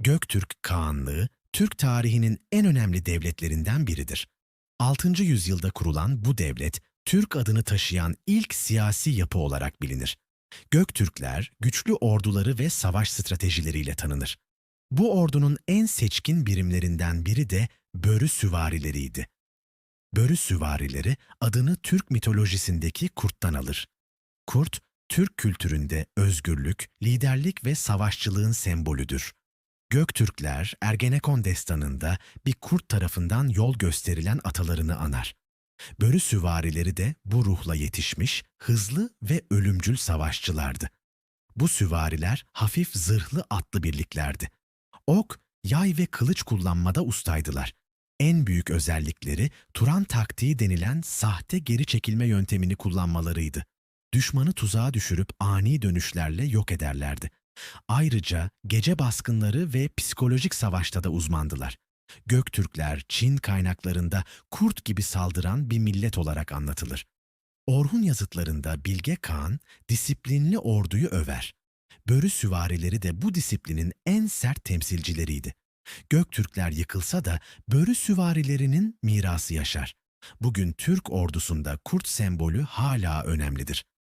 Göktürk Kağanlığı, Türk tarihinin en önemli devletlerinden biridir. 6. yüzyılda kurulan bu devlet, Türk adını taşıyan ilk siyasi yapı olarak bilinir. Göktürkler, güçlü orduları ve savaş stratejileriyle tanınır. Bu ordunun en seçkin birimlerinden biri de Börü süvarileriydi. Börü süvarileri adını Türk mitolojisindeki kurttan alır. Kurt, Türk kültüründe özgürlük, liderlik ve savaşçılığın sembolüdür. Göktürkler, Ergenekon destanında bir kurt tarafından yol gösterilen atalarını anar. Börü süvarileri de bu ruhla yetişmiş, hızlı ve ölümcül savaşçılardı. Bu süvariler hafif zırhlı atlı birliklerdi. Ok, yay ve kılıç kullanmada ustaydılar. En büyük özellikleri Turan taktiği denilen sahte geri çekilme yöntemini kullanmalarıydı. Düşmanı tuzağa düşürüp ani dönüşlerle yok ederlerdi. Ayrıca gece baskınları ve psikolojik savaşta da uzmandılar. Göktürkler Çin kaynaklarında kurt gibi saldıran bir millet olarak anlatılır. Orhun yazıtlarında Bilge Kağan disiplinli orduyu över. Börü süvarileri de bu disiplinin en sert temsilcileriydi. Göktürkler yıkılsa da Börü süvarilerinin mirası yaşar. Bugün Türk ordusunda kurt sembolü hala önemlidir.